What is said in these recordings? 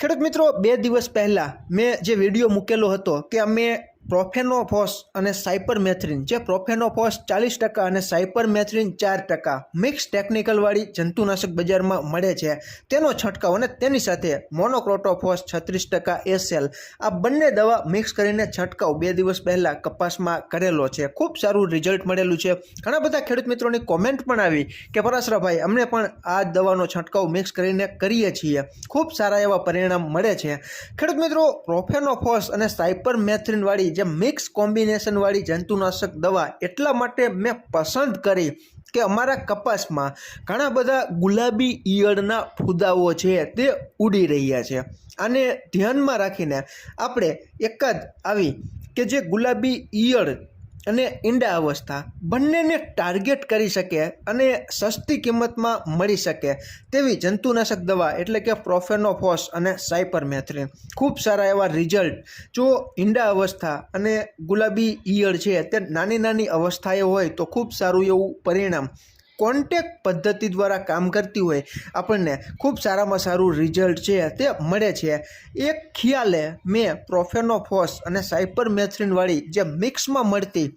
ખેડૂત મિત્રો બે દિવસ પહેલાં મેં જે વીડિયો મૂકેલો હતો કે અમે પ્રોફેનોફોસ અને સાયપરમેથ્રિન, જે પ્રોફેનોફોસ ચાલીસ ટકા અને સાયપરમેથ્રિન ચાર ટકા. મિક્સ ટેકનિકલવાળી જંતુનાશક બજારમાં મળે છે. તેનો છંટકાવ અને તેની સાથે મોનોક્રોટોફોસ છત્રીસ ટકા એસેલ આ બંને દવા મિક્સ કરીને છંટકાવ બે દિવસ પહેલાં કપાસમાં કરેલો છે. ખૂબ સારું રિઝલ્ટ મળેલું છે. ઘણા બધા ખેડૂત મિત્રોની કોમેન્ટ પણ આવી કે, પરાશરાભાઈ, અમને પણ આ દવાનો છંટકાવ મિક્સ કરીને કરીએ છીએ. ખૂબ સારા એવા પરિણામ મળે છે. ખેડૂત મિત્રો, પ્રોફેનોફોસ અને સાયપરમેથ્રિનવાળી જે મિક્સ કોમ્બિનેશનવાળી જંતુનાશક દવા એટલા માટે મેં પસંદ કરી કે અમારા કપાસમાં ઘણા બધા ગુલાબી ઈયળના ફૂદાઓ છે તે ઉડી રહ્યા છે. અને ધ્યાનમાં રાખીને આપણે એક જ આવી કે જે ગુલાબી ઈયળ અને ઈંડા અવસ્થા બંનેને ટાર્ગેટ કરી શકે અને સસ્તી કિંમતમાં મળી શકે તેવી જંતુનાશક દવા એટલે કે પ્રોફેનોફોસ અને સાયપરમેથ્રિન ખૂબ સારા એવા રિઝલ્ટ જો ઈંડા અવસ્થા અને ગુલાબી ઈયળ છે તે નાની નાની અવસ્થાએ હોય તો ખૂબ સારું એવું પરિણામ કોન્ટેક્ટ પદ્ધતિ દ્વારા કામ કરતી હોય, આપણને ખૂબ સારામાં સારું રિઝલ્ટ છે તે મળે છે. એક ખ્યાલે મેં પ્રોફેનોફોસ અને સાયપરમેથ્રિનવાળી જે મિક્સમાં મળતી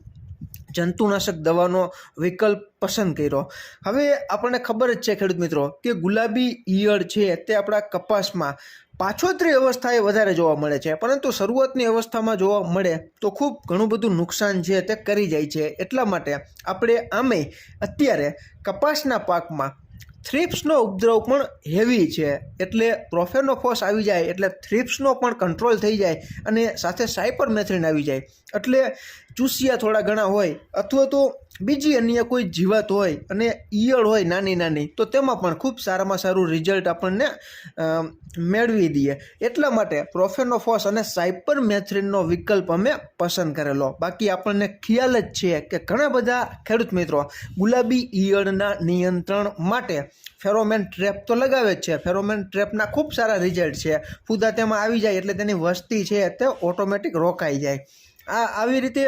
જંતુનાશક દવાનો વિકલ્પ પસંદ કર્યો. હવે આપણને ખબર જ છે ખેડૂત મિત્રો કે ગુલાબી ઈયળ છે તે આપણા કપાસમાં પાછોતરી અવસ્થાએ વધારે જોવા મળે છે. પરંતુ શરૂઆતની અવસ્થામાં જોવા મળે તો ખૂબ ઘણું બધું નુકસાન છે તે કરી જાય છે. એટલા માટે આપણે આમે અત્યારે કપાસના પાકમાં થ્રિપ્સનો ઉપદ્રવ પણ હેવી છે. એટલે પ્રોફેનોફોસ આવી જાય, એટલે થ્રિપ્સનો પણ કંટ્રોલ થઈ જાય અને સાથે સાયપરમેથ્રિન આવી જાય. એટલે ચૂસિયા થોડા ઘણા હોય અથવા તો બીજી અન્ય કોઈ જીવાત હોય અને ઈયળ હોય નાની નાની, તો તેમાં પણ ખૂબ સારામાં સારું રિઝલ્ટ આપણને મેળવી દઈએ. એટલા માટે પ્રોફેનોફોસ અને સાયપર મેથ્રિનનો વિકલ્પ અમે પસંદ કરેલો. બાકી આપણને ખ્યાલ જ છે કે ઘણા બધા ખેડૂત મિત્રો ગુલાબી ઈયળના નિયંત્રણ માટે ફેરોમેન ટ્રેપ તો લગાવે જ છે. ફેરોમેન ટ્રેપના ખૂબ સારા રિઝલ્ટ છે. ફૂદા તેમાં આવી જાય એટલે તેની વસ્તી છે તે ઓટોમેટિક રોકાઈ જાય. આ આવી રીતે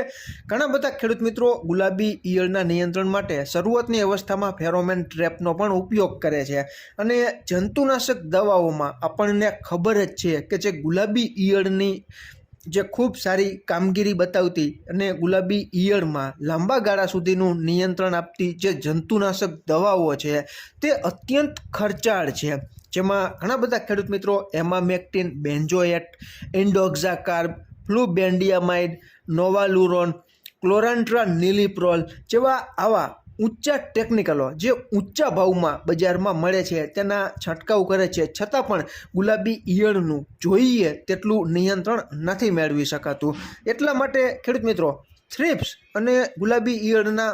ઘણા બધા ખેડૂત મિત્રો ગુલાબી ઈયળના નિયંત્રણ માટે શરૂઆતની અવસ્થામાં ફેરોમેન ટ્રેપનો પણ ઉપયોગ કરે છે. અને જંતુનાશક દવાઓમાં આપણને ખબર જ છે કે જે ગુલાબી ઈયળની જે ખૂબ સારી કામગીરી બતાવતી અને ગુલાબી ઈયળમાં લાંબા ગાળા સુધીનું નિયંત્રણ આપતી જે જંતુનાશક દવાઓ છે તે અત્યંત ખર્ચાળ છે. જેમાં ઘણા બધા ખેડૂત મિત્રો એમામેક્ટિન બેન્જોએટ એન્ડોક્ઝાકાર્બ ફ્લુબેન્ડિયામાઇડ નોવાલુરોન ક્લોરાન્ટ્રા નિલિપ્રોલ જેવા આવા ઊંચા ટેકનિકલો જે ઊંચા ભાવમાં બજારમાં મળે છે, તેના છંટકાવ કરે છે. છતાં પણ ગુલાબી ઈયળનું જોઈએ તેટલું નિયંત્રણ નથી મેળવી શકાતું. એટલા માટે ખેડૂત મિત્રો, થ્રિપ્સ અને ગુલાબી ઈયળના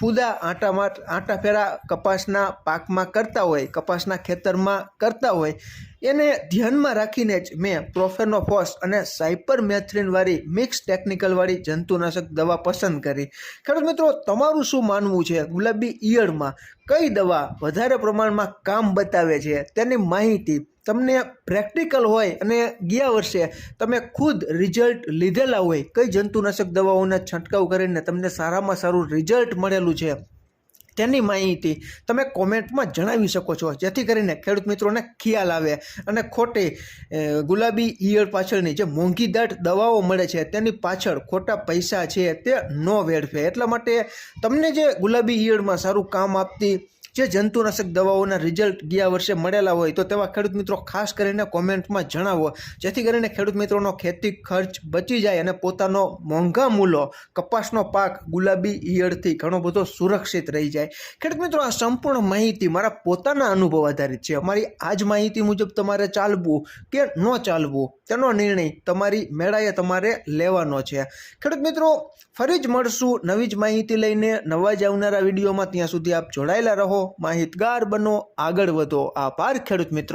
ફૂદા આંટામાં આંટા ફેરા કપાસના પાકમાં કરતા હોય, કપાસના ખેતરમાં કરતા હોય, એને ધ્યાનમાં રાખીને જ મેં પ્રોફેનોફોસ અને સાયપરમેથ્રિનવાળી મિક્સ ટેકનિકલવાળી જંતુનાશક દવા પસંદ કરી. ખેડૂત મિત્રો, તમારું શું માનવું છે? ગુલાબી ઈયળમાં કઈ દવા વધારે પ્રમાણમાં કામ બતાવે છે? તેની માહિતી તમને પ્રેક્ટિકલ હોય અને ગયા વર્ષે તમે ખુદ રિઝલ્ટ લીધેલા હોય, કઈ જંતુનાશક દવાઓના છંટકાવ કરીને તમને સારામાં સારું રિઝલ્ટ મળેલું છે, તેની માહિતી તમે કોમેન્ટમાં જણાવી શકો છો. જેથી કરીને ખેડૂત મિત્રોને ખ્યાલ આવે અને ખોટી ગુલાબી ઈયળ પાછળની જે મોંઘીદાટ દવાઓ મળે છે, તેની પાછળ ખોટા પૈસા છે, તે ન વેડફે. એટલા માટે તમને જે ગુલાબી ઈયળમાં સારું કામ આપતી જે જંતુનાશક દવાઓના રિઝલ્ટ ગયા વર્ષે મળેલા હોય તો તેવા ખેડૂત મિત્રો ખાસ કરીને કોમેન્ટમાં જણાવો. જેથી કરીને ખેડૂત મિત્રોનો ખેતી ખર્ચ બચી જાય અને પોતાનો મોંઘા મૂલો, કપાસનો પાક, ગુલાબી ઈયળથી ઘણો બધો સુરક્ષિત રહી જાય. ખેડૂત મિત્રો, આ સંપૂર્ણ માહિતી મારા પોતાના અનુભવ આધારિત છે. અમારી આ જ માહિતી મુજબ તમારે ચાલવું કે ન ચાલવું, તેનો નિર્ણય તમારી મેળાએ તમારે લેવાનો છે. ખેડૂત મિત્રો, ફરી જ મળશું નવી જ માહિતી લઈને નવા જ આવનારા વિડીયોમાં. ત્યાં સુધી આપ જોડાયેલા રહો. માહિતગાર બનો આગળ વધો. આભાર ખેડૂત મિત્રો.